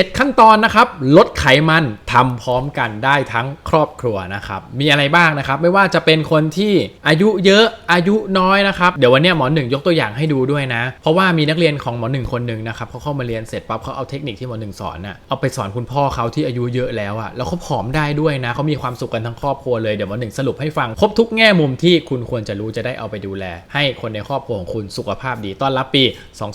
7 ขั้นตอนนะครับ ลดไขมันทำพร้อมกันได้ทั้งครอบครัวนะครับ มีอะไรบ้างนะครับ ไม่ว่าจะเป็นคนที่อายุเยอะอายุน้อยนะครับ เดี๋ยววันนี้หมอหนึ่งยกตัวอย่างให้ดูด้วยนะ เพราะว่ามีนักเรียนของหมอหนึ่งคนหนึ่งนะครับเขาเข้ามาเรียนเสร็จปั๊บเขาเอาเทคนิคที่หมอหนึ่งสอนน่ะเอาไปสอนคุณพ่อเขาที่อายุเยอะแล้วอะแล้วเขาผอมได้ด้วยนะเขามีความสุขกันทั้งครอบครัวเลยเดี๋ยวหมอหนึ่งสรุปให้ฟังครบทุกแง่มุมที่คุณควรจะรู้จะได้เอาไปดูแล ให้คนในครอบครัวของคุณสุขภาพดีต้อนรับปี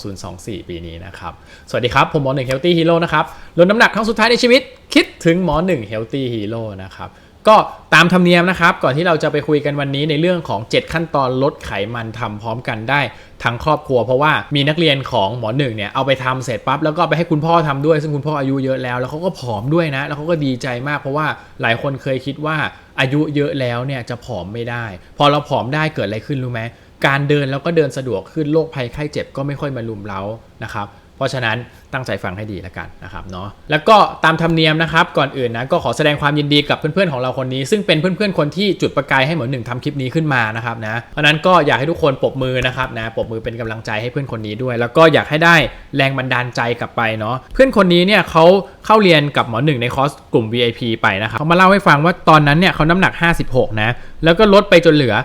2024 ปีนี้นะครับสวัสดีครับผมหมอหนึ่งเฮลตี้ฮีโร่นะครับลดน้ำหนักครั้งสุดท้ายในชีวิต คิดถึงหมอหนึ่งเฮลตี้ฮีโร่นะครับก็ตามธรรมเนียมนะครับ ก่อนที่เราจะไปคุยกันวันนี้ในเรื่องของ 7 ขั้นตอนลดไขมันทำพร้อมกันได้ทั้งครอบครัว เพราะว่ามีนักเรียนของหมอหนึ่งเนี่ยเอาไปทำเสร็จปั๊บแล้วก็ไปให้คุณพ่อทำด้วย ซึ่งคุณพ่ออายุเยอะแล้ว แล้วเขาก็ผอมด้วยนะ แล้วเขาก็ดีใจมากเพราะว่าหลายคนเคยคิดว่าอายุเยอะแล้วเนี่ยจะผอมไม่ได้ พอเราผอมได้เกิดอะไรขึ้นรู้ไหมการเดินแล้วก็เดินสะดวกขึ้นโรคภัยไข้เจ็บก็ไม่ค่อยมาลุมเล้านะครับ เพราะฉะนั้นตั้งใจฟังให้ดีแล้วกันนะครับเนาะแล้วก็ตามธรรมเนียมนะครับก่อนอื่นนะก็ขอแสดงความยินดีกับเพื่อนๆของเราคนนี้ ซึ่งเป็นเพื่อนๆคนที่จุดประกายให้หมอหนึ่งทำคลิปนี้ขึ้นมานะครับนะเพราะนั้นก็อยากให้ทุกคนปรบมือนะครับนะปรบมือเป็นกำลังใจให้เพื่อนคนนี้ด้วย แล้วก็อยากให้ได้แรงบันดาลใจกลับไปเนาะเพื่อนคนนี้เนี่ยเขาเข้าเรียนกับหมอหนึ่งในคอร์สกลุ่ม VIP ไปนะครับเขามาเล่าให้ฟังว่าตอนนั้นเนี่ยเขาน้ำหนัก 56นะแล้วก็ลดไปจนเหลือ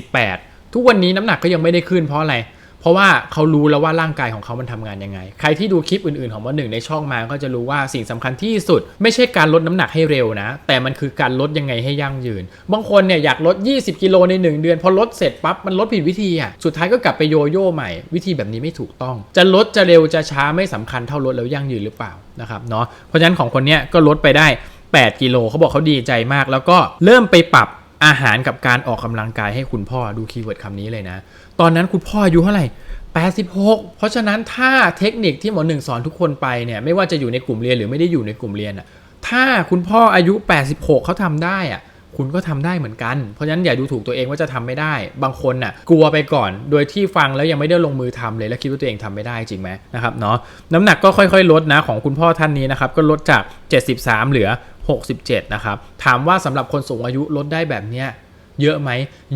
48 ทุกวันนี้น้ำหนักก็ยังไม่ได้ขึ้นเพราะอะไร เพราะว่าเขารู้แล้วว่าร่างกายของเขามันทำงานยังไง ใครที่ดูคลิปอื่นๆของหมอหนึ่งในช่องมาก็จะรู้ว่าสิ่งสำคัญที่สุด ไม่ใช่การลดน้ำหนักให้เร็วนะ แต่มันคือการลดยังไงให้ยั่งยืน บางคนเนี่ยอยากลด 20 กิโลใน 1 เดือน พอลดเสร็จปั๊บมันลดผิดวิธีอะ สุดท้ายก็กลับไปโยโย่ใหม่ วิธีแบบนี้ไม่ถูกต้อง จะลดจะเร็วจะช้าไม่สำคัญเท่าลดแล้วยั่งยืนหรือเปล่านะครับเนาะ เพราะฉะนั้นของคนเนี้ยก็ลดไปได้ 8 กิโลเขาบอกเขาดีใจมาก แล้วก็เริ่มไปปรับอาหารกับการออกกำลังกายให้คุณพ่อดูคีย์เวิร์ดคำนี้เลยนะ ตอนนั้นคุณพ่ออายุเท่าไหร่ 86 เพราะฉะนั้นถ้าเทคนิคที่หมอหนึ่งสอนทุกคนไปเนี่ยไม่ว่าจะอยู่ในกลุ่มเรียนหรือไม่ได้อยู่ในกลุ่มเรียนอะถ้าคุณพ่ออายุ 86 เขาทำได้อะคุณก็ทำได้เหมือนกัน เพราะฉะนั้นอย่าดูถูกตัวเองว่าจะทำไม่ได้ บางคนน่ะกลัวไปก่อน โดยที่ฟังแล้วยังไม่ได้ลงมือทำเลย แล้วคิดว่าตัวเองทำไม่ได้จริงไหมนะครับเนาะ น้ำหนักก็ค่อยๆ ลดนะของคุณพ่อท่านนี้นะครับ ก็ลดจาก 73 เหลือ 67 นะครับ ถามว่าสำหรับคนสูงอายุลดได้แบบเนี้ย เยอะไหม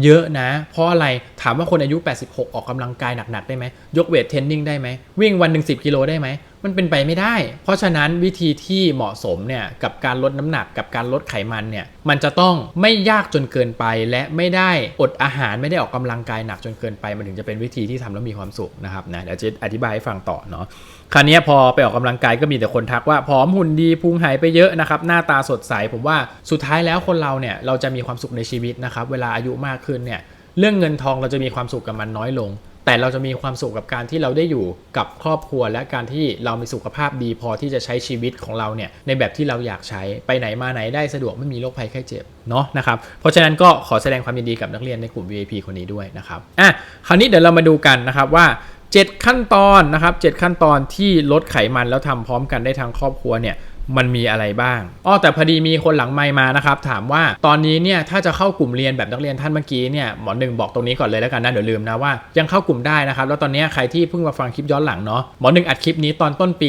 เยอะนะ เพราะอะไร ถามว่าคนอายุ 86 ออกกำลังกายหนักๆ ได้ไหม ยกเวทเทรนนิ่งได้ไหม วิ่งวันหนึ่ง10 กิโลได้ไหม มันเป็นไปไม่ได้ เพราะฉะนั้นวิธีที่เหมาะสมเนี่ยกับการลดน้ำหนักกับการลดไขมันเนี่ย มันจะต้องไม่ยากจนเกินไป และไม่ได้อดอาหารไม่ได้ออกกำลังกายหนักจนเกินไป มันถึงจะเป็นวิธีที่ทำแล้วมีความสุขนะครับนะ เดี๋ยวจะอธิบายให้ฟังต่อเนาะ คราวนี้พอไปออกกำลังกายก็มีแต่คนทักว่าผอมหุ่นดีพุงหายไปเยอะนะครับ หน้าตาสดใส ผมว่าสุดท้ายแล้วคนเราเนี่ยเราจะมีความสุขในชีวิตนะครับเวลาอายุมากขึ้นเนี่ยเรื่องเงินทองเราจะมีความสุขกับมันน้อยลง แต่เราจะมีความสุขกับการที่เราได้อยู่กับครอบครัว และการที่เรามีสุขภาพดีพอที่จะใช้ชีวิตของเราเนี่ยในแบบที่เราอยากใช้ไปไหนมาไหนได้สะดวกไม่มีโรคภัยไข้เจ็บเนาะนะครับเพราะฉะนั้นก็ขอแสดงความยินดีกับนักเรียนในกลุ่ม VIP คนนี้ด้วยนะครับอะคราวนี้เดี๋ยวเรามาดูกันนะครับว่า 7 ขั้นตอนนะครับ 7 ขั้นตอนที่ลดไขมันแล้วทำพร้อมกันได้ทั้งครอบครัวเนี่ย มันมีอะไรบ้างอ้อแต่พอดีมีคนหลังไมมานะครับ ถามว่าตอนนี้เนี่ยถ้าจะเข้ากลุ่มเรียนแบบนักเรียนท่านเมื่อกี้เนี่ยหมอหนึ่งบอกตรงนี้ก่อนเลยแล้วกันนะเดี๋ยวลืมนะว่ายังเข้ากลุ่มได้นะครับ แล้วตอนนี้ใครที่เพิ่งมาฟังคลิปย้อนหลังเนาะหมอหนึ่งอัดคลิปนี้ตอนต้นปี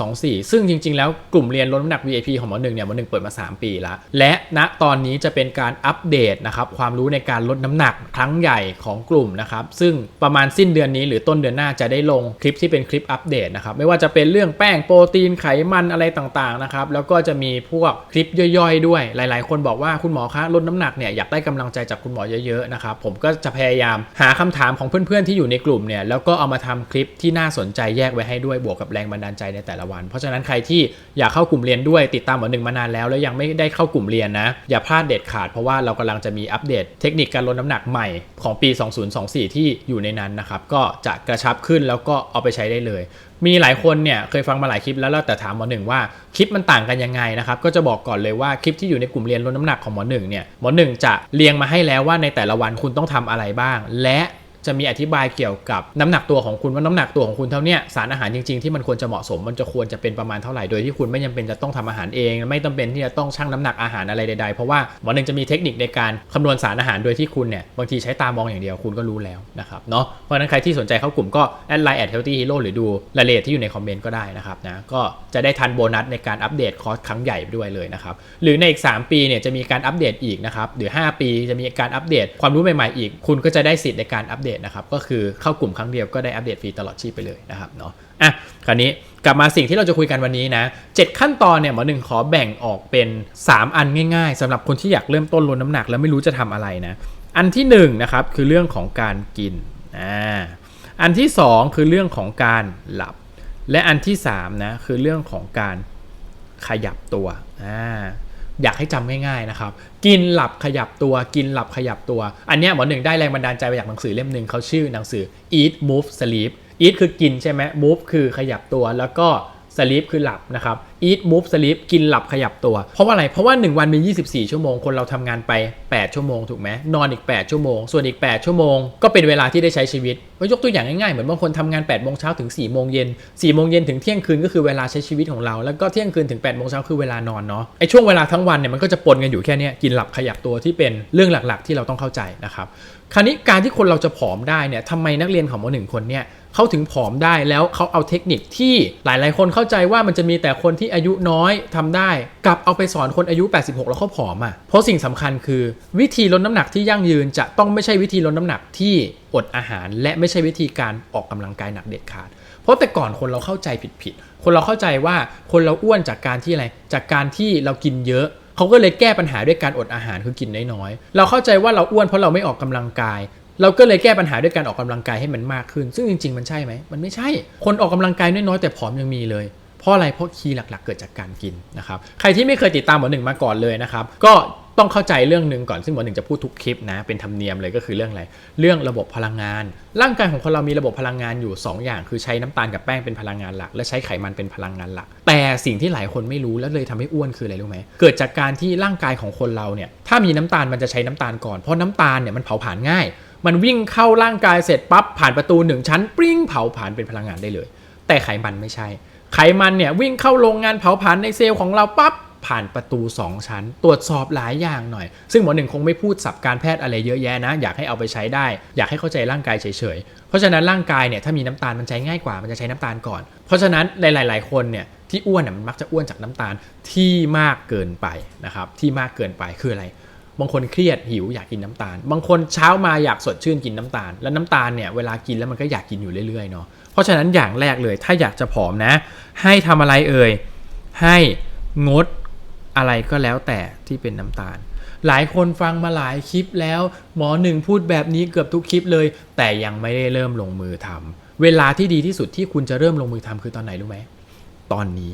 2024 ซึ่งจริง ๆ แล้วกลุ่มเรียนลดน้ำหนัก VIP ของหมอหนึ่งเนี่ยหมอหนึ่งเปิดมา 3 ปีละและณตอนนี้จะเป็นการอัปเดตนะครับความรู้ในการลดน้ำหนักครั้งใหญ่ของกลุ่มนะครับซึ่งประมาณสิ้นเดือนนี้หรือต้นเดือนหน้าจะได้ลงคลิปที่เป็นคลิปอัปเดตนะครับไม่ว่าจะเป็นเรื่องแป้งโปรตีนไขมันอะไรต่างๆนะครับแล้วก็จะมีพวกคลิปย่อยๆ ด้วย หลาย ๆ คนบอกว่าคุณหมอคะลดน้ำหนักเนี่ยอยากได้กำลังใจจากคุณหมอเยอะๆนะครับผมก็จะพยายามหาคำถามของเพื่อนๆที่อยู่ในกลุ่มเนี่ยแล้วก็เอามาทำคลิปที่น่าสนใจแยกไว้ให้ด้วยบวกกับแรงบันดาลใจในแต่ละวัน เพราะฉะนั้นใครที่อยากเข้ากลุ่มเรียนด้วยติดตามหมอหนึ่งมานานแล้วแล้วยังไม่ได้เข้ากลุ่มเรียนนะอย่าพลาดเด็ดขาดเพราะว่าเรากำลังจะมีอัปเดตเทคนิคการลดน้ำหนักใหม่ของปี 2024 ที่อยู่ในนั้นนะครับก็จะกระชับขึ้นแล้วก็เอาไปใช้ได้เลยมีหลายคนเนี่ยเคยฟังมาหลายคลิปแล้วแล้วแต่ถามหมอหนึ่งว่าคลิปมันต่างกันยังไงนะครับก็จะบอกก่อนเลยว่าคลิปที่อยู่ในกลุ่มเรียนลดน้ำหนักของหมอหนึ่งเนี่ยหมอหนึ่งจะเรียงมาให้แล้วว่าในแต่ละวันคุณต้องทำอะไรบ้าง และ จะมีอธิบายเกี่ยวกับน้ำหนักตัวของคุณว่าน้ำหนักตัวของคุณเท่าเนี้ยสารอาหารจริงๆที่มันควรจะเหมาะสม มันจะควรจะเป็นประมาณเท่าไหร่โดยที่คุณไม่จำเป็นจะต้องทำอาหารเอง ไม่จำเป็นที่จะต้องชั่งน้ำหนักอาหารอะไรใดๆ เพราะว่าหมอหนึ่งจะมีเทคนิคในการคำนวณสารอาหารโดยที่คุณเนี่ยบางทีใช้ตามองอย่างเดียวคุณก็รู้แล้วนะครับเนาะเพราะฉะนั้นใครที่สนใจเข้ากลุ่มก็แอดไลน์แอดเฮลตี้ฮีโร่หรือดูรายละเอียดที่อยู่ในคอมเมนต์ก็ได้นะครับนะก็จะได้ทันโบนัสในการอัปเดตคอร์สครั้งใหญ่ด้วยเลยนะครับหรือในอีก 3 ปีเนี่ยจะมีการอัปเดตอีกนะครับหรือ 5 ปีจะมีการอัปเดตความรู้ใหม่ๆอีก คุณก็จะได้สิทธิ์ในการอัปเดตตนะครับก็คือเข้ากลุ่มครั้งเดียวก็ได้อัปเดตฟรีตลอดชีพไปเลยนะครับเนาะอะคราวนี้กลับมาสิ่งที่เราจะคุยกันวันนี้นะเจ็ดขั้นตอนเนี่ยหมอหนึ่งขอแบ่งออกเป็น 3 อันง่าย ๆสำหรับคนที่อยากเริ่มต้นลดน้ำหนักแล้วไม่รู้จะทำอะไรนะอันที่1นงนะครับคือเรื่องของการกินอ่าอันที่ 2 คือเรื่องของการหลับ และอันที่3นะคือเรื่องของการขยับตัวอ่า อยากให้จำง่ายๆนะครับ กินหลับขยับตัว กินหลับขยับตัว อันนี้หมอหนึ่งได้แรงบันดาลใจมาจากหนังสือเล่มหนึ่งเขาชื่อหนังสือ Eat Move Sleep Eat คือกินใช่ไหม Move คือขยับตัวแล้วก็ Sleep คือหลับนะครับ Eat Move Sleep กินหลับขยับตัว เพราะว่าอะไร เพราะว่า 1 วันมี 24 ชั่วโมง คนเราทำงานไป 8 ชั่วโมงถูกไหมนอนอีก 8 ชั่วโมง ส่วนอีก 8 ชั่วโมง ก็เป็นเวลาที่ได้ใช้ชีวิตยกตัวอย่างง่ายๆ เหมือนบางคนทำงาน8โมงเช้าถึง4โมงเย็น4โมงเย็นถึงเที่ยงคืนก็คือเวลาใช้ชีวิตของเรา แล้วก็เที่ยงคืนถึง8โมงเช้าคือเวลานอนเนาะ ไอช่วงเวลาทั้งวันเนี่ยมันก็จะปนกันอยู่แค่นี้กินหลับขยับตัวที่เป็นเรื่องหลักๆ ที่เราต้องเข้าใจนะครับ คราวนี้การที่คนเราจะผอมได้เนี่ยทำไมนักเรียนของมหนึ่งคนเนี่ยเขาถึงผอมได้แล้วเขาเอาเทคนิคที่หลาย ๆ คนเข้าใจว่ามันจะมีแต่คนที่อายุน้อยทำได้กลับเอาไปสอนคนอายุ 86 แล้วเขาผอมอะเพราะสิ่งสำคัญคือ วิธีลดน้ำหนักที่ยั่งยืนจะต้องไม่ใช่วิธีลดน้ำหนักที่อดอาหาร และไม่ใช่วิธีการออกกำลังกายหนักเด็ดขาด เพราะแต่ก่อนคนเราเข้าใจผิดๆคนเราเข้าใจว่าคนเราอ้วนจากการที่อะไรจากการที่เรากินเยอะ เขาก็เลยแก้ปัญหาด้วยการอดอาหารคือกินน้อยๆ เราเข้าใจว่าเราอ้วนเพราะเราไม่ออกกำลังกาย เราก็เลยแก้ปัญหาด้วยการออกกำลังกายให้มันมากขึ้น ซึ่งจริง ๆ มันใช่ไหมมันไม่ใช่ คนออกกำลังกายน้อยๆแต่ผอมยังมีเลย เพราะอะไรเพราะคีย์หลักๆ เกิดจากการกินนะครับใครที่ไม่เคยติดตามหมอหนึ่งมาก่อนเลยนะครับก็ต้องเข้าใจเรื่องหนึ่งก่อนซึ่งหมอหนึ่งจะพูดทุกคลิปนะเป็นธรรมเนียมเลยก็คือเรื่องอะไร เรื่องระบบพลังงาน ร่างกายของคนเรามีระบบพลังงานอยู่ 2 อย่าง คือใช้น้ำตาลกับแป้งเป็นพลังงานหลัก และใช้ไขมันเป็นพลังงานหลัก แต่สิ่งที่หลายคนไม่รู้แล้วเลยทำให้อ้วนคืออะไรรู้ไหมเกิดจากการที่ร่างกายของคนเราเนี่ยถ้ามีน้ำตาลมันจะใช้น้ำตาลก่อนเพราะน้ำตาลเนี่ยมันเผาผลาญง่าย มันวิ่งเข้าร่างกายเสร็จปั๊บผ่านประตูหนึ่งชั้นปริ้งเผาผลาญเป็นพลังงานได้เลย แต่ไขมันไม่ใช่ ไขมันเนี่ยวิ่งเข้าโรงงานเผาผลาญในเซลล์ของเราปั๊บผ่านประตู 2 ชั้น ตรวจสอบหลายอย่างหน่อย ซึ่งหมอหนึ่งคงไม่พูดสับการแพทย์อะไรเยอะแยะนะ อยากให้เอาไปใช้ได้ อยากให้เข้าใจร่างกายเฉยๆ เพราะฉะนั้นร่างกายเนี่ยถ้ามีน้ำตาลมันใช้ง่ายกว่ามันจะใช้น้ำตาลก่อน เพราะฉะนั้นหลาย ๆ คนเนี่ยที่อ้วนน่ะมันมักจะอ้วนจากน้ำตาลที่มากเกินไปนะครับที่มากเกินไปคืออะไร บางคนเครียดหิวอยากกินน้ำตาล บางคนเช้ามาอยากสดชื่นกินน้ำตาล แล้วน้ำตาลเนี่ยเวลากินแล้วมันก็อยากกินอยู่เรื่อยๆเนาะ เพราะฉะนั้นอย่างแรกเลยถ้าอยากจะผอมนะ ให้ทำอะไรเอ่ย ให้งดอะไรก็แล้วแต่ที่เป็นน้ำตาล หลายคนฟังมาหลายคลิปแล้ว หมอหนึ่งพูดแบบนี้เกือบทุกคลิปเลย แต่ยังไม่ได้เริ่มลงมือทำเวลาที่ดีที่สุดที่คุณจะเริ่มลงมือทำคือตอนไหนรู้ไหมตอนนี้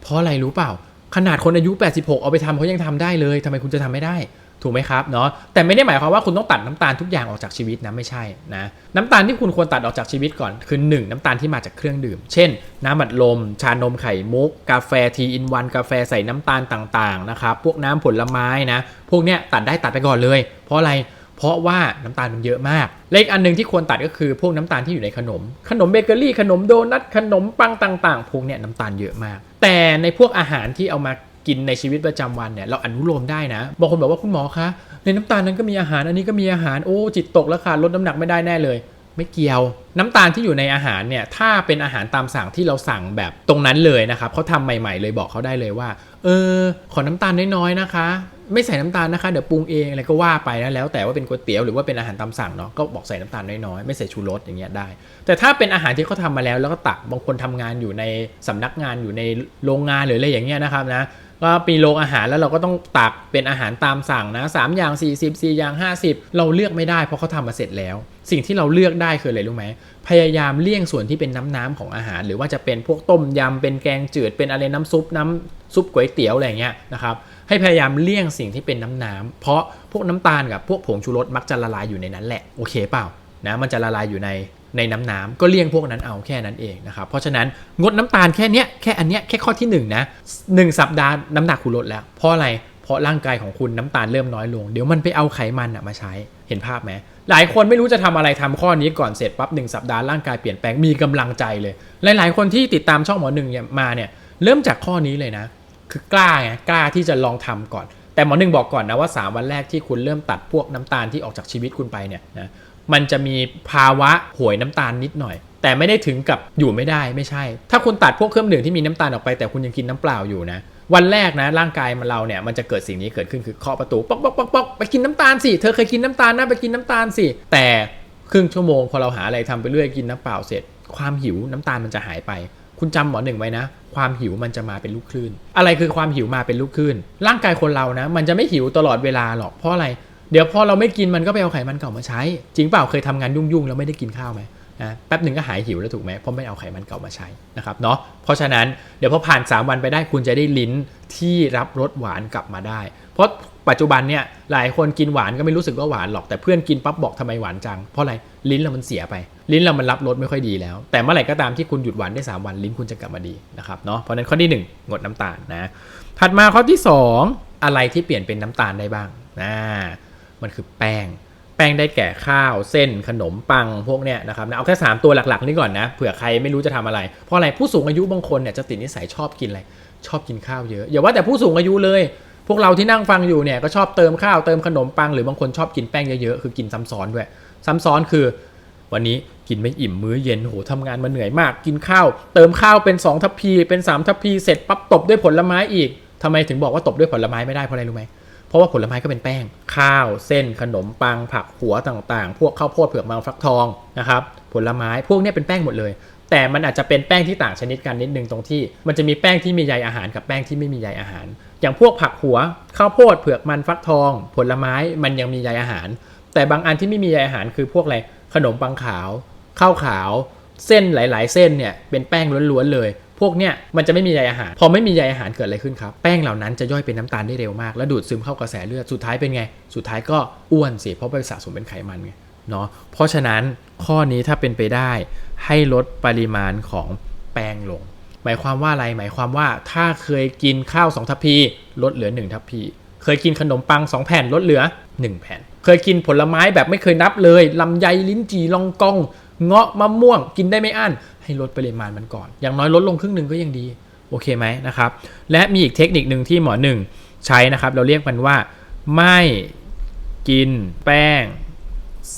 เพราะอะไรรู้เปล่า ขนาดคนอายุ 86 เอาไปทำเขายังทำได้เลยทำไมคุณจะทำไม่ได้ ถูกไหมครับเนาะแต่ไม่ได้หมายความว่าคุณต้องตัดน้ำตาลทุกอย่างออกจากชีวิตนะไม่ใช่นะน้ำตาลที่คุณควรตัดออกจากชีวิตก่อนคือ 1 น้ำตาลที่มาจากเครื่องดื่ม เช่น น้ำบัดลม ชานมไข่มุก กาแฟทีอินวันกาแฟใส่น้ำตาลต่างๆนะครับพวกน้ำผลไม้นะพวกเนี้ยตัดได้ตัดไปก่อนเลย เพราะอะไรเพราะว่าน้ำตาลมันเยอะมาก เลขอันนึงที่ควรตัดก็คือพวกน้ำตาลที่อยู่ในขนม ขนมเบเกอรี่ขนมโดนัทขนมปังต่าง ๆ พวกเนี้ยน้ำตาลเยอะมาก แต่ในพวกอาหารที่เอามา กินในชีวิตประจำวันเนี่ยเราอนุโลมได้นะบางคนบอกว่าคุณหมอคะในน้ำตาลนั้นก็มีอาหารอันนี้ก็มีอาหารโอ้จิตตกแล้วค่ะลดน้ำหนักไม่ได้แน่เลย ไม่เกี่ยว น้ำตาลที่อยู่ในอาหารเนี่ยถ้าเป็นอาหารตามสั่งที่เราสั่งแบบตรงนั้นเลยนะครับเขาทำใหม่ๆเลยบอกเขาได้เลยว่า เออ ขอน้ำตาลน้อยๆนะคะไม่ใส่น้ำตาลนะคะเดี๋ยวปรุงเองอะไรก็ว่าไปนะแล้วแต่ว่าเป็นก๋วยเตี๋ยวหรือว่าเป็นอาหารตามสั่งเนาะก็บอกใส่น้ำตาลน้อยๆไม่ใส่ชูรสอย่างเงี้ยได้ แต่ถ้าเป็นอาหารที่เขาทำมาแล้วแล้วก็ตักบางคนทำงานอยู่ในสำนักงานอยู่ในโรงงานหรืออะไรอย่างเงี้ยนะครับนะ ว่าปีโรงอาหารแล้วเราก็ต้องตักเป็นอาหารตามสั่งนะ3อย่าง 40 4อย่าง 50 เราเลือกไม่ได้เพราะเขาทำมาเสร็จแล้ว สิ่งที่เราเลือกได้คืออะไรรู้ไหมพยายามเลี่ยงส่วนที่เป็นน้ำน้ำของอาหาร หรือว่าจะเป็นพวกต้มยำเป็นแกงจืดเป็นอะไรน้ำซุปน้ำซุปก๋วยเตี๋ยวอะไรเงี้ยนะครับให้พยายามเลี่ยงสิ่งที่เป็นน้ำน้ำเพราะพวกน้ำตาลกับพวกผงชูรสมักจะละลายอยู่ในนั้นแหละโอเคเปล่านะมันจะละลายอยู่ใน ในน้ำน้ำก็เลี่ยงพวกนั้นเอาแค่นั้นเองนะครับ เพราะฉะนั้นงดน้ำตาลแค่เนี้ยแค่อันเนี้ยแค่ข้อที่1นงนะหนึ่งสัปดาห์น้ำหนักคุณลดแล้ว เพราะอะไรเพราะร่างกายของคุณน้ำตาลเริ่มน้อยลง เดี๋ยวมันไปเอาไขมันอะมาใช้เห็นภาพไหมหลายคนไม่รู้จะทำอะไรทำข้อนี้ก่อนเสร็จปั๊บหนึ่งสัปดาห์ร่างกายเปลี่ยนแปลงมีกำลังใจเลย หลายๆ คนที่ติดตามช่องหมอหนึ่งเนี่ยมาเนี่ยเริ่มจากข้อนี้เลยนะ คือกล้าไงกล้าที่จะลองทำก่อน แต่หมอหนึ่งบอกก่อนนะว่า 3 วันแรกที่คุณเริ่มตัดพวกน้ำตาลที่ออกจากชีวิตคุณไปเนี่ยนะ มันจะมีภาวะหวยน้ำตาลนิดหน่อย แต่ไม่ได้ถึงกับอยู่ไม่ได้ไม่ใช่ ถ้าคุณตัดพวกเครื่องดื่มที่มีน้ำตาลออกไปแต่คุณยังกินน้ำเปล่าอยู่นะวันแรกนะร่างกายมันเราเนี่ยมันจะเกิดสิ่งนี้เกิดขึ้นคือเคาะประตูป๊อกป๊อกป๊อกป๊อกไปกินน้ำตาลสิเธอเคยกินน้ำตาลนะไปกินน้ำตาลสิแต่ครึ่งชั่วโมงพอเราหาอะไรทำไปเรื่อยกินน้ำเปล่าเสร็จ ความหิวน้ำตาลมันจะหายไป คุณจำหมอหนึ่งไว้นะ ความหิวมันจะมาเป็นลูกคลื่น อะไรคือความหิวมาเป็นลูกคลื่น ร่างกายคนเรานะ มันจะไม่หิวตลอดเวลาหรอกเพราะอะไร เดี๋ยวพอเราไม่กินมันก็ไปเอาไขมันเก่ามาใช้ จริงเปล่าเคยทำงานยุ่งๆแล้วไม่ได้กินข้าวไหมนะแป๊บหนึ่งก็หายหิวแล้วถูกไหมเพราะไม่เอาไขมันเก่ามาใช้นะครับเนาะเพราะฉะนั้นเดี๋ยวพอผ่าน 3 วันไปได้คุณจะได้ลิ้นที่รับรสหวานกลับมาได้ เพราะปัจจุบันเนี่ยหลายคนกินหวานก็ไม่รู้สึกว่าหวานหรอกแต่เพื่อนกินปั๊บบอกทำไมหวานจัง เพราะอะไรลิ้นเรามันเสียไป ลิ้นเรามันรับรสไม่ค่อยดีแล้ว แต่เมื่อไหร่ก็ตามที่คุณหยุดหวานได้ 3 วันลิ้นคุณจะกลับมาดีนะครับเนาะเพราะนั้นข้อที่ 1 งดน้ำตาลนะถัดมาข้อที่ 2 อะไรที่เปลี่ยนเป็นน้ำตาลได้บ้างนะ มันคือแป้ง แป้งได้แก่ข้าวเส้นขนมปังพวกเนี้ยนะครับนะเอาแค่ 3 ตัวหลักๆนี่ก่อนนะเผื่อใครไม่รู้จะทำอะไร เพราะอะไรผู้สูงอายุบางคนเนี่ยจะติดนิสัยชอบกินอะไรชอบกินข้าวเยอะอย่าว่าแต่ผู้สูงอายุเลย พวกเราที่นั่งฟังอยู่เนี่ยก็ชอบเติมข้าวเติมขนมปัง หรือบางคนชอบกินแป้งเยอะๆคือกินซ้ำซ้อนด้วย ซ้ำซ้อนคือวันนี้กินไม่อิ่มมื้อเย็นโหทำงานมาเหนื่อยมาก กินข้าว เติมข้าวเป็น 2 ทัพพีเป็น 3 ทัพพีเสร็จปั๊บตบด้วยผลไม้อีกทำไมถึงบอกว่าตบด้วยผลไม้ไม่ได้เพราะอะไรรู้ไหม เพราะว่าผลไม้ก็เป็นแป้ง ข้าวเส้นขนมปังผักหัวต่างๆ พวกข้าวโพดเผือกมันฟักทองนะครับผลไม้พวกนี้เป็นแป้งหมดเลย แต่มันอาจจะเป็นแป้งที่ต่างชนิดกันนิดนึงตรงที่ มันจะมีแป้งที่มีใยอาหารกับแป้งที่ไม่มีใยอาหาร อย่างพวกผักหัวข้าวโพดเผือกมันฟักทอง ผลไม้มันยังมีใยอาหาร แต่บางอันที่ไม่มีใยอาหารคือพวกอะไรขนมปังขาวข้าวขาว เส้นหลาย ๆ เส้นเนี่ยเป็นแป้งล้วนๆเลย พวกเนี้ยมันจะไม่มีใยอาหาร พอไม่มีใยอาหารเกิดอะไรขึ้นครับ แป้งเหล่านั้นจะย่อยเป็นน้ำตาลได้เร็วมาก แล้วดูดซึมเข้ากระแสเลือด สุดท้ายเป็นไง สุดท้ายก็อ้วนสิเพราะไปสะสมเป็นไขมันไงเนาะ เพราะฉะนั้นข้อนี้ถ้าเป็นไปได้ให้ลดปริมาณของแป้งลง หมายความว่าอะไร หมายความว่าถ้าเคยกินข้าว2ทัพพีลดเหลือ 1 ทัพพี เคยกินขนมปัง 2 แผ่นลดเหลือ 1 แผ่น เคยกินผลไม้แบบไม่เคยนับเลยลำไยลิ้นจี่ลองกอง เงาะมะม่วงกินได้ไม่อั้น ให้ลดปริมาณมันก่อน อย่างน้อยลดลงครึ่งหนึ่งก็ยังดี โอเคไหมนะครับ และมีอีกเทคนิคหนึ่งที่หมอหนึ่งใช้นะครับ เราเรียกมันว่า ไม่กินแป้ง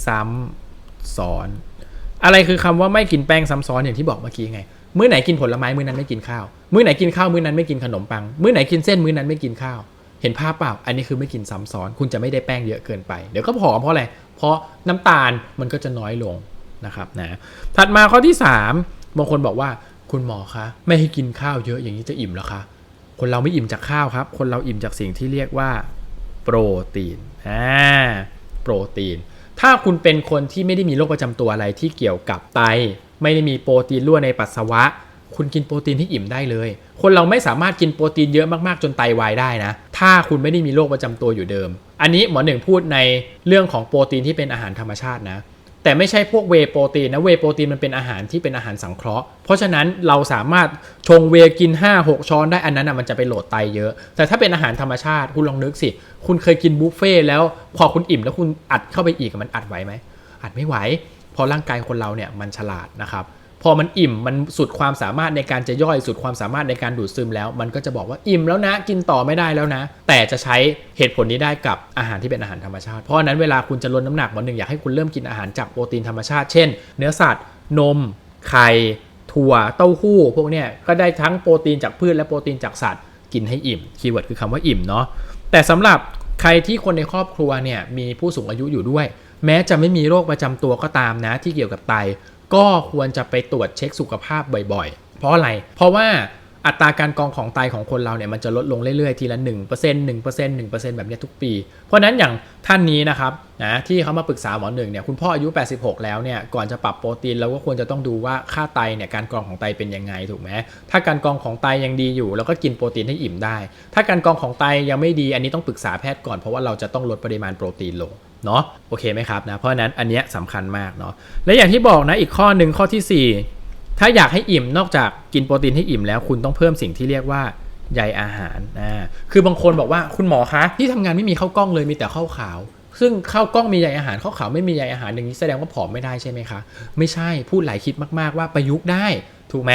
ซ้ำซ้อน อะไรคือคำว่าไม่กินแป้งซ้ำซ้อนอย่างที่บอกเมื่อกี้ไงมื้อไหนกินผลไม้มื้อนั้นไม่กินข้าว มื้อไหนกินข้าวมื้อนั้นไม่กินขนมปัง มื้อไหนกินเส้นมื้อนั้นไม่กินข้าว เห็นภาพเปล่า อันนี้คือไม่กินซ้ำซ้อน คุณจะไม่ได้แป้งเยอะเกินไป เดี๋ยวก็ผอมเพราะอะไร เพราะน้ำตาลมันก็จะน้อยลง นะครับนะถัดมาข้อที่ 3 บางคนบอกว่าคุณหมอคะไม่ให้กินข้าวเยอะอย่างนี้จะอิ่มเหรอคะคนเราไม่อิ่มจากข้าวครับ คนเราอิ่มจากสิ่งที่เรียกว่าโปรตีนอ่าโปรตีน ถ้าคุณเป็นคนที่ไม่ได้มีโรคประจำตัวอะไรที่เกี่ยวกับไต ไม่ได้มีโปรตีนรั่วในปัสสาวะ คุณกินโปรตีนให้อิ่มได้เลย คนเราไม่สามารถกินโปรตีนเยอะมากๆจนไตวายได้นะ ถ้าคุณไม่ได้มีโรคประจำตัวอยู่เดิม อันนี้หมอหนึ่งพูดในเรื่องของโปรตีนที่เป็นอาหารธรรมชาตินะ แต่ไม่ใช่พวกเวโปรตีนนะเวโปรตีนมันเป็นอาหารที่เป็นอาหารสังเคราะห์ เพราะฉะนั้นเราสามารถชงเวกิน 5-6 ช้อนได้อันนั้นอะมันจะไปโหลดไตเยอะ แต่ถ้าเป็นอาหารธรรมชาติคุณลองนึกสิ คุณเคยกินบุฟเฟ่แล้วพอคุณอิ่มแล้วคุณอัดเข้าไปอีกมันอัดไหวไหมอัดไม่ไหวเพราะร่างกายคนเราเนี่ยมันฉลาดนะครับ พอมันอิ่มมันสุดความสามารถในการจะย่อยสุดความสามารถในการดูดซึมแล้ว มันก็จะบอกว่าอิ่มแล้วนะกินต่อไม่ได้แล้วนะ แต่จะใช้เหตุผลนี้ได้กับอาหารที่เป็นอาหารธรรมชาติ เพราะนั้นเวลาคุณจะลดน้ำหนักวันหนึ่งอยากให้คุณเริ่มกินอาหารจากโปรตีนธรรมชาติ เช่น เนื้อสัตว์ นม ไข่ ถั่ว เต้าหู้ พวกเนี้ยก็ได้ทั้งโปรตีนจากพืชและโปรตีนจากสัตว์ กินให้อิ่ม คีย์เวิร์ดคือคำว่าอิ่มเนาะ แต่สำหรับใครที่คนในครอบครัวเนี่ยมีผู้สูงอายุอยู่ด้วย แม้จะไม่มีโรคประจำตัวก็ตามนะที่เกี่ยวกับไต ก็ควรจะไปตรวจเช็คสุขภาพบ่อยๆ เพราะอะไร เพราะว่า อัตราการกรองของไตของคนเราเนี่ยมันจะลดลงเรื่อยๆ ทีละ 1% 1% 1%แบบนี้ทุกปี เพราะนั้นอย่างท่านนี้นะครับนะที่เขามาปรึกษาหมอหนึ่งเนี่ยคุณพ่ออายุ 86 แล้วเนี่ยก่อนจะปรับโปรตีนเราก็ควรจะต้องดูว่าค่าไตเนี่ยการกรองของไตเป็นยังไงถูกไหมถ้าการกรองของไตยังดีอยู่เราก็กินโปรตีนให้อิ่มได้ ถ้าการกรองของไตยังไม่ดีอันนี้ต้องปรึกษาแพทย์ก่อนเพราะว่าเราจะต้องลดปริมาณโปรตีนลงเนาะโอเคไหมครับนะเพราะนั้นอันเนี้ยสำคัญมากเนาะและอย่างที่บอกนะอีกข้อหนึ่งข้อที่ 4 ถ้าอยากให้อิ่มนอกจากกินโปรตีนให้อิ่มแล้ว คุณต้องเพิ่มสิ่งที่เรียกว่าใยอาหารนะคือบางคนบอกว่าคุณหมอคะที่ทำงานไม่มีข้าวกล้องเลยมีแต่ข้าวขาว ซึ่งข้าวกล้องมีใยอาหารข้าวขาวไม่มีใยอาหารอย่างนี้แสดงว่าผอมไม่ได้ใช่ไหมคะ ไม่ใช่พูดหลายคิดมากๆว่าประยุกต์ได้ ถูกไหม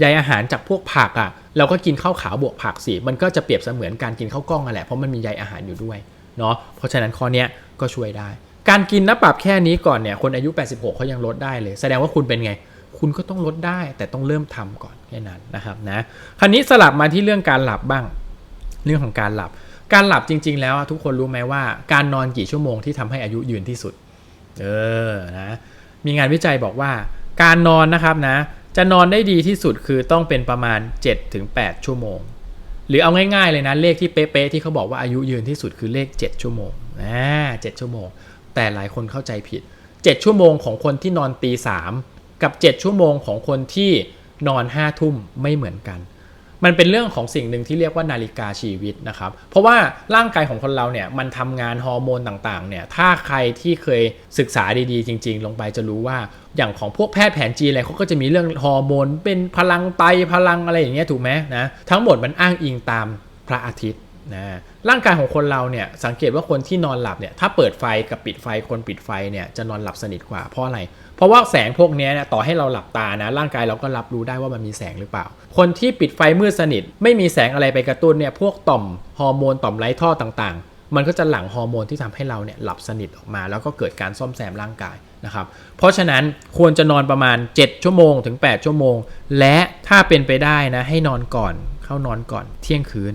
ใยอาหารจากพวกผักอะ่ะเราก็กินข้าวขาวบวกผักสิมันก็จะเปรียบเสมือนการกินข้าวกล้องนั่นแหละเพราะมันมีใยอาหารอยู่ด้วยเนาะเพราะฉะนั้นข้อเนี้ยก็ช่วยได้ การกินน้ำปรับแค่นี้ก่อนเนี่ยคนอายุ 86เขายังลดได้เลย แสดงว่าคุณเป็นไง คุณก็ต้องลดได้แต่ต้องเริ่มทำก่อนแค่นั้นนะครับนะคราวนี้สลับมาที่เรื่องการหลับบ้าง เรื่องของการหลับ การหลับจริง ๆ แล้วทุกคนรู้ไหมว่า การนอนกี่ชั่วโมงที่ทำให้อายุยืนที่สุด เออนะมีงานวิจัยบอกว่า การนอนนะครับนะ จะนอนได้ดีที่สุดคือต้องเป็นประมาณ 7-8 ชั่วโมง หรือเอาง่ายๆเลยนะเลขที่เป๊ะๆที่เขาบอกว่าอายุยืนที่สุดคือเลข 7 ชั่วโมงอ่า7ชั่วโมง แต่หลายคนเข้าใจผิด 7 ชั่วโมงของคนที่นอนตีสาม กับ 7 ชั่วโมงของคนที่นอน5ทุ่มไม่เหมือนกัน มันเป็นเรื่องของสิ่งหนึ่งที่เรียกว่านาฬิกาชีวิตนะครับ เพราะว่าร่างกายของคนเราเนี่ยมันทำงานฮอร์โมนต่างๆเนี่ยถ้าใครที่เคยศึกษาดีๆ จริง ๆ ลงไปจะรู้ว่าอย่างของพวกแพทย์แผนจีนอะไรเขาก็จะมีเรื่องฮอร์โมน เป็นพลังไตพลังอะไรอย่างเงี้ยถูกไหมนะทั้งหมดมันอ้างอิงตามพระอาทิตย์ นะร่างกายของคนเราเนี่ยสังเกตว่าคนที่นอนหลับเนี่ยถ้าเปิดไฟกับปิดไฟคนปิดไฟเนี่ยจะนอนหลับสนิทกว่าเพราะอะไร เพราะว่าแสงพวกนี้เนี่ยต่อให้เราหลับตานะร่างกายเราก็รับรู้ได้ว่ามันมีแสงหรือเปล่า คนที่ปิดไฟมืดสนิท ไม่มีแสงอะไรไปกระตุ้นเนี่ยพวกต่อมฮอร์โมนต่อมไร้ท่อต่างๆ มันก็จะหลั่งฮอร์โมนที่ทำให้เราเนี่ยหลับสนิทออกมา แล้วก็เกิดการซ่อมแซมร่างกายนะครับเพราะฉะนั้นควรจะนอนประมาณ 7 ชั่วโมงถึง 8 ชั่วโมง และถ้าเป็นไปได้นะให้นอนก่อนเข้านอนก่อนเที่ยงคืน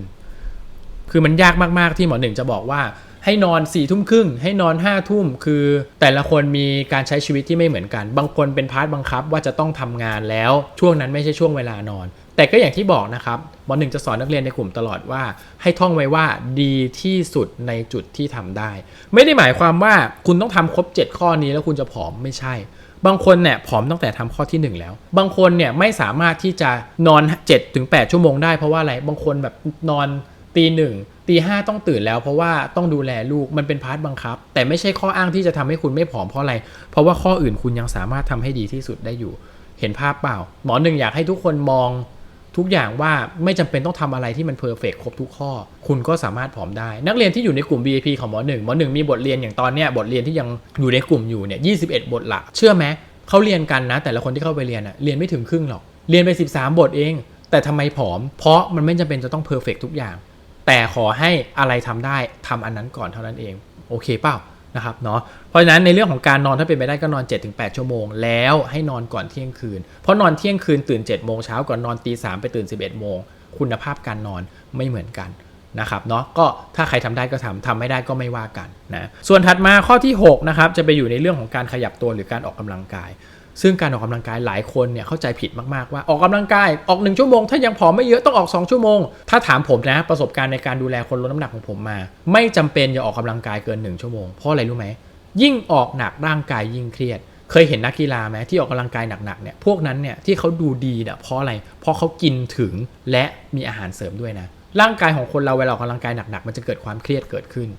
คือมันยากมากๆที่หมอหนึ่งจะบอกว่าให้นอน4ี่ทุ่มครึ่งให้นอน5้าทุ่มคือแต่ละคนมีการใช้ชีวิตที่ไม่เหมือนกัน บางคนเป็นพาร์ทบังคับว่าจะต้องทำงานแล้วช่วงนั้นไม่ใช่ช่วงเวลานอน แต่ก็อย่างที่บอกนะครับหมอหนึ่งจะสอนนักเรียนในกลุ่มตลอดว่า ให้ท่องไว้ว่าดีที่สุดในจุดที่ทำได้ ไม่ได้หมายความว่าคุณต้องทำครบ 7 ข้อนี้แล้วคุณจะผอมไม่ใช่ บางคนเนี่ยผอมตั้งแต่ทำข้อที่ 1 แล้ว บางคนเนี่ยไม่สามารถที่จะนอน7-8ถึงชั่วโมงได้เพราะว่าอะไรบางคนแบบนอน ตีหนึ่งตีห้าต้องตื่นแล้วเพราะว่าต้องดูแลลูกมันเป็นพาร์ทบังคับ แต่ไม่ใช่ข้ออ้างที่จะทำให้คุณไม่ผอมเพราะอะไร เพราะว่าข้ออื่นคุณยังสามารถทำให้ดีที่สุดได้อยู่ เห็นภาพเปล่า หมอหนึ่งอยากให้ทุกคนมองทุกอย่างว่าไม่จำเป็นต้องทำอะไรที่มันเพอร์เฟกครบทุกข้อ คุณก็สามารถผอมได้ นักเรียนที่อยู่ในกลุ่ม VIP ของหมอหนึ่งหมอหนึ่งมีบทเรียนอย่างตอนเนี้ยบทเรียนที่ยังอยู่ในกลุ่มอยู่เนี่ย21บทละเชื่อไหมเขาเรียนกันนะ แต่ละคนที่เข้าไปเรียนอะเรียนไม่ถึงครึ่งหรอกเรียนไป 13 บทเอง แต่ทำไมผอม เพราะมันไม่จำเป็นจะต้องเพอร์เฟกทุกอย่าง แต่ขอให้อะไรทำได้ทำอันนั้นก่อนเท่านั้นเอง โอเคเปล่านะครับเนาะเพราะฉะนั้นในเรื่องของการนอนถ้าเป็นไปได้ก็นอน 7-8 ชั่วโมง แล้วให้นอนก่อนเที่ยงคืน เพราะนอนเที่ยงคืนตื่น 7 โมงเช้าก่อนนอนตีสามไปตื่น 11 โมง คุณภาพการนอนไม่เหมือนกันนะครับเนาะก็ถ้าใครทำได้ก็ทำทำไม่ได้ก็ไม่ว่ากันนะส่วนถัดมาข้อที่6นะครับจะไปอยู่ในเรื่องของการขยับตัวหรือการออกกำลังกาย ซึ่งการออกกำลังกายหลายคนเนี่ยเข้าใจผิดมากๆว่าออกกำลังกายออก 1 ชั่วโมง ถ้ายังผอมไม่เยอะต้องออก 2 ชั่วโมง ถ้าถามผมนะประสบการณ์ในการดูแลคนลดน้ำหนักของผมมา ไม่จำเป็นอย่าออกกำลังกายเกิน 1 ชั่วโมง เพราะอะไรรู้ไหมยิ่งออกหนักร่างกายยิ่งเครียด เคยเห็นนักกีฬาไหมที่ออกกำลังกายหนักๆเนี่ยพวกนั้นเนี่ยที่เขาดูดีเนี่ยเพราะอะไรเพราะเขากินถึงและมีอาหารเสริมด้วยนะร่างกายของคนเราเวลาออกกำลังกายหนักๆมันจะเกิดความเครียดเกิดขึ้น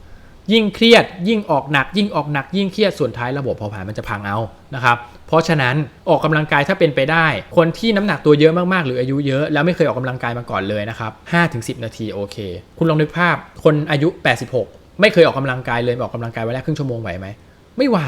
ยิ่งเครียดยิ่งออกหนัก ยิ่งออกหนัก ยิ่งเครียดส่วนท้ายระบบเผาผลาญมันจะพังเอานะครับเพราะฉะนั้นออกกำลังกายถ้าเป็นไปได้ คนที่น้ำหนักตัวเยอะมากๆ หรืออายุเยอะแล้วไม่เคยออกกำลังกายมาก่อนเลยนะครับ5-10 นาทีโอเค คุณลองนึกภาพคนอายุ 86 ไม่เคยออกกำลังกายเลยออกกำลังกายวันแรกครึ่งชั่วโมงไหวไหมไม่ไหว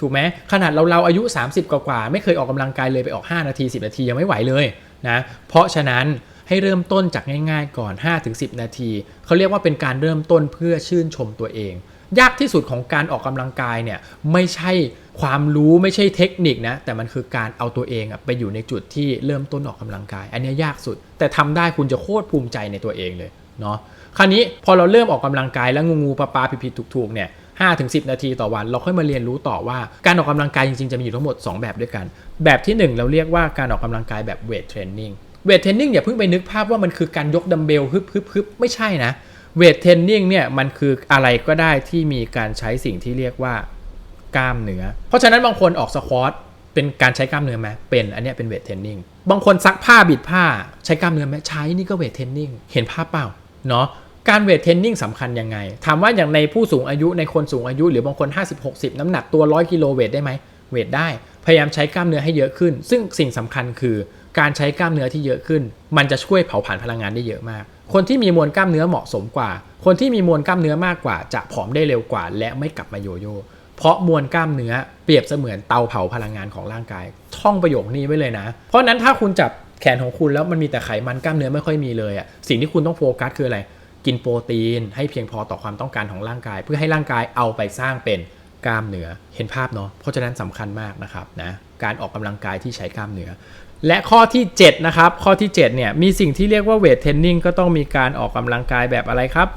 ถูกไหมขนาดเราเราอายุ 30 กว่าๆไม่เคยออกกำลังกายเลยไปออก 5 นาที 10 นาทียังไม่ไหวเลยนะเพราะฉะนั้น ให้เริ่มต้นจากง่ายๆก่อน 5-10 นาที เขาเรียกว่าเป็นการเริ่มต้นเพื่อชื่นชมตัวเอง ยากที่สุดของการออกกำลังกายเนี่ยไม่ใช่ความรู้ไม่ใช่เทคนิคนะแต่มันคือการเอาตัวเองไปอยู่ในจุดที่เริ่มต้นออกกำลังกาย อันนี้ยากสุด แต่ทำได้คุณจะโคตรภูมิใจในตัวเองเลยเนาะคราวนี้พอเราเริ่มออกกำลังกายแล้วงูงูปลาปลาผิดผิดถูกถูกเนี่ยห้าถึงสินาทีต่อวัน เราค่อยมาเรียนรู้ต่อว่าการออกกำลังกายจริงๆ จะมีอยู่ทั้งหมด 2 แบบด้วยกัน แบบที่ 1 เราเรียกว่าการออกกำลังกายแบบเวทเทรนนิ่ง เวทเทรนนิ่งอย่าเพิ่งไปนึกภาพว่ามันคือการยกดัมเบลฮึบฮึบฮึบไม่ใช่นะ เวทเทรนนิ่งเนี่ยมันคืออะไรก็ได้ที่มีการใช้สิ่งที่เรียกว่ากล้ามเนื้อ เพราะฉะนั้นบางคนออกสควอตเป็นการใช้กล้ามเนื้อไหมเป็นอันนี้เป็นเวทเทรนนิ่งบางคนซักผ้าบิดผ้าใช้กล้ามเนื้อไหมใช้นี่ก็เวทเทรนนิ่งเห็นภาพเปล่าเนาะการเวทเทรนนิ่งสำคัญยังไง ถามว่าอย่างในผู้สูงอายุในคนสูงอายุ หรือบางคน 50-60 น้ำหนักตัว 100 กิโลเวทได้ไหมเวทได้ พยายามใช้กล้ามเนื้อให้เยอะขึ้น ซึ่งสิ่งสำคัญคือ การใช้กล้ามเนื้อที่เยอะขึ้น มันจะช่วยเผาผลาญพลังงานได้เยอะมาก คนที่มีมวลกล้ามเนื้อเหมาะสมกว่า คนที่มีมวลกล้ามเนื้อมากกว่า จะผอมได้เร็วกว่า และไม่กลับมาโยโย่เพราะมวลกล้ามเนื้อเปรียบเสมือนเตาเผาพลังงานของร่างกาย ท่องประโยคนี้ไว้เลยนะ เพราะนั้นถ้าคุณจับแขนของคุณแล้วมันมีแต่ไขมันกล้ามเนื้อไม่ค่อยมีเลยอะสิ่งที่คุณต้องโฟกัสคืออะไร กินโปรตีน ให้เพียงพอต่อความต้องการของร่างกาย เพื่อให้ร่างกายเอาไปสร้างเป็นกล้ามเนื้อเห็นภาพเนาะเพราะฉะนั้นสำคัญมากนะครับนะการออกกำลังกายที่ใช้กล้ามเนื้อ และข้อที่ 7 นะครับ ข้อที่ 7 เนี่ย มีสิ่งที่เรียกว่าเวทเทรนนิ่งก็ต้องมีการออกกำลังกายแบบอะไรครับ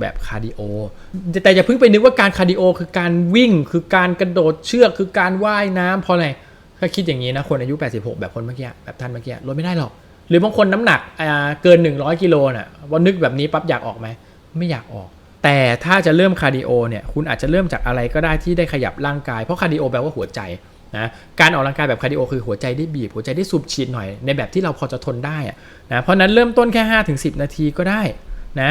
แบบคาร์ดิโอ แต่อย่าเพิ่งไปนึกว่าการคาร์ดิโอคือการวิ่ง คือการกระโดดเชือก คือการว่ายน้ำเพอะไรถ้าคิดอย่างนี้นะ คนอายุ 86 แบบคนเมื่อกี้ แบบท่านเมื่อกี้ ลดไม่ได้หรอก หรือบางคนน้ำหนักเกิน 100กิโลน่ะว่านึกแบบนี้ปั๊บอยากออกไหม ไม่อยากออก แต่ถ้าจะเริ่มคาร์ดิโอเนี่ย คุณอาจจะเริ่มจากอะไรก็ได้ที่ได้ขยับร่างกาย เพราะคาร์ดิโอแปลว่าหัวใจ นะการออกกำลังกายแบบคาร์ดิโอคือหัวใจได้บีบ หัวใจได้สูบฉีดหน่อยในแบบที่เราพอจะทนได้นะเพราะนั้นเริ่มต้นแค่ 5-10 นาทีก็ได้นะ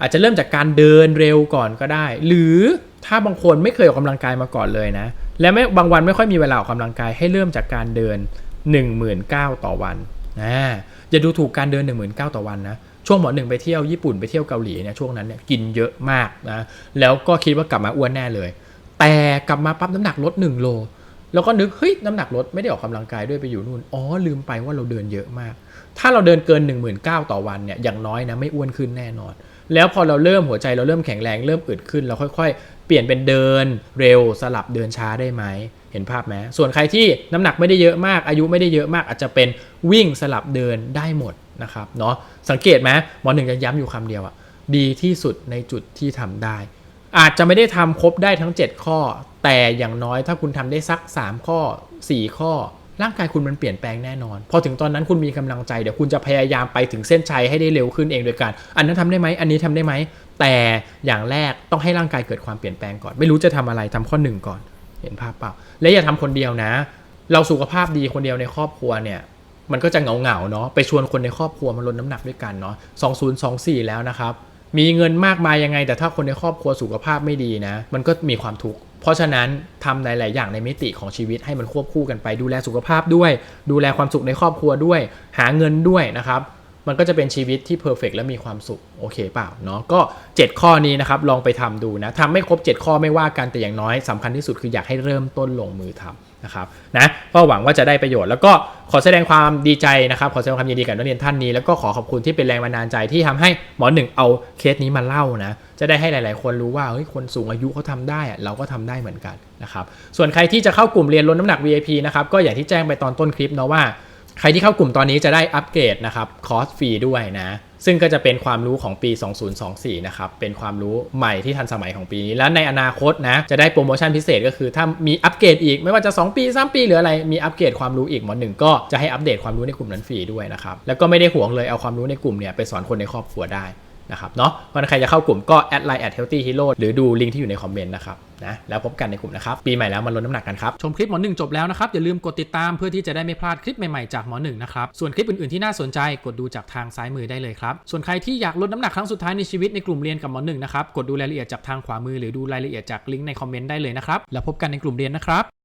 อาจจะเริ่มจากการเดินเร็วก่อนก็ได้ หรือถ้าบางคนไม่เคยออกกำลังกายมาก่อนเลยนะ และไม่บางวันไม่ค่อยมีเวลาออกกำลังกายให้เริ่มจากการเดิน 19,000ต่อวันนะอย่าดูถูกการเดิน 19,000ต่อวันนะช่วงหมอหนึ่งไปเที่ยวญี่ปุ่นไปเที่ยวเกาหลีเนี่ยช่วงนั้นเนี่ยกินเยอะมากนะแล้วก็คิดว่ากลับมาอ้วนแน่เลย แต่กลับมาปั๊บน้ำหนักลด1โล แล้วก็นึกเฮ้ยน้ำหนักลดไม่ได้ออกกำลังกายด้วยไปอยู่นู่นอ๋อลืมไปว่าเราเดินเยอะมาก ถ้าเราเดินเกิน 1 9 0 0 0 ต่อวันเนี่ยอย่างน้อยนะไม่อ้วนขึ้นแน่นอน แล้วพอเราเริ่มหัวใจเราเริ่มแข็งแรงเริ่มอึดขึ้นเราค่อย ๆ เปลี่ยนเป็นเดินเร็วสลับเดินช้าได้ไหมเห็นภาพไหมส่วนใครที่น้ำหนักไม่ได้เยอะมาก อายุไม่ได้เยอะมาก อาจจะเป็นวิ่งสลับเดินได้หมดนะครับเนาะสังเกตไหมหมอหนึ่งจะย้ำอยู่คำเดียวอะดีที่สุดในจุดที่ทำได้ อาจจะไม่ได้ทำครบได้ทั้ง 7 ข้อ แต่อย่างน้อยถ้าคุณทำได้สัก 3 ข้อ 4 ข้อ ร่างกายคุณมันเปลี่ยนแปลงแน่นอน พอถึงตอนนั้นคุณมีกำลังใจเดี๋ยวคุณจะพยายามไปถึงเส้นชัยให้ได้เร็วขึ้นเองโดยการ อันนั้นทำได้ไหมอันนี้ทำได้ไหมแต่อย่างแรกต้องให้ร่างกายเกิดความเปลี่ยนแปลงก่อน ไม่รู้จะทำอะไรทำข้อหนึ่งก่อน เห็นภาพเปล่า และอย่าทำคนเดียวนะ เราสุขภาพดีคนเดียวในครอบครัวเนี่ยมันก็จะเหงาเหงาเนาะไปชวนคนในครอบครัวมาลดน้ำหนักด้วยกันเนาะ2024 แล้วนะครับมีเงินมากมายยังไง แต่ถ้าคนในครอบครัวสุขภาพไม่ดีนะ มันก็มีความทุกข์ เพราะฉะนั้นทำหลาย ๆ อย่างในมิติของชีวิตให้มันควบคู่กันไป ดูแลสุขภาพด้วย ดูแลความสุขในครอบครัวด้วย หาเงินด้วยนะครับ มันก็จะเป็นชีวิตที่เพอร์เฟกและมีความสุข โอเคเปล่าเนาะก็ 7 ข้อนี้นะครับ ลองไปทำดูนะทำไม่ครบ 7 ข้อไม่ว่ากันแต่อย่างน้อยสำคัญที่สุดคืออยากให้เริ่มต้นลงมือทำ นะครับนะก็หวังว่าจะได้ประโยชน์แล้วก็ขอแสดงความดีใจนะครับ ขอแสดงความยินดีกับนักเรียนท่านนี้ แล้วก็ขอขอบคุณที่เป็นแรงบันดาลใจที่ทำให้หมอหนึ่งเอาเคสนี้มาเล่านะจะได้ให้หลาย ๆ คนรู้ว่าเฮ้ยคนสูงอายุเขาทำได้เราก็ทำได้เหมือนกันนะครับส่วนใครที่จะเข้ากลุ่มเรียนลดน้ำหนัก VIP นะครับก็อย่างที่แจ้งไปตอนต้นคลิปเนาะว่า ใครที่เข้ากลุ่มตอนนี้จะได้อัปเกรดนะครับคอร์สฟรีด้วยนะ ซึ่งก็จะเป็นความรู้ของปี 2024 นะครับ เป็นความรู้ใหม่ที่ทันสมัยของปีนี้ และในอนาคตนะ จะได้โปรโมชั่นพิเศษก็คือถ้ามีอัปเกรดอีก ไม่ว่าจะ 2 ปี 3 ปี หรืออะไร มีอัปเกรดความรู้อีกหมอหนึ่งก็จะให้อัปเดตความรู้ในกลุ่มนั้นฟรีด้วยนะครับ แล้วก็ไม่ได้ห่วงเลยเอาความรู้ในกลุ่มเนี่ยไปสอนคนในครอบครัวได้ นะครับเนาะเพราะฉะนั้นใครจะเข้ากลุ่มก็แอดไลน์แอดเฮลตี้ฮีโร่หรือดูลิงก์ที่อยู่ในคอมเมนต์นะครับนะแล้วพบกันในกลุ่มนะครับ ปีใหม่แล้วมาลดน้ำหนักกันครับ ชมคลิปหมอหนึ่งจบแล้วนะครับ อย่าลืมกดติดตามเพื่อที่จะได้ไม่พลาดคลิปใหม่ๆจากหมอหนึ่งนะครับ ส่วนคลิปอื่นๆที่น่าสนใจกดดูจากทางซ้ายมือได้เลยครับ ส่วนใครที่อยากลดน้ำหนักครั้งสุดท้ายในชีวิตในกลุ่มเรียนกับหมอหนึ่งนะครับกดดูรายละเอียดจากทางขวามือหรือดูรายละเอียดจากลิงก์ในคอมเมนต์ได้เลยนะครับแล้วพบกันในกลุ่มเรียนนะครับ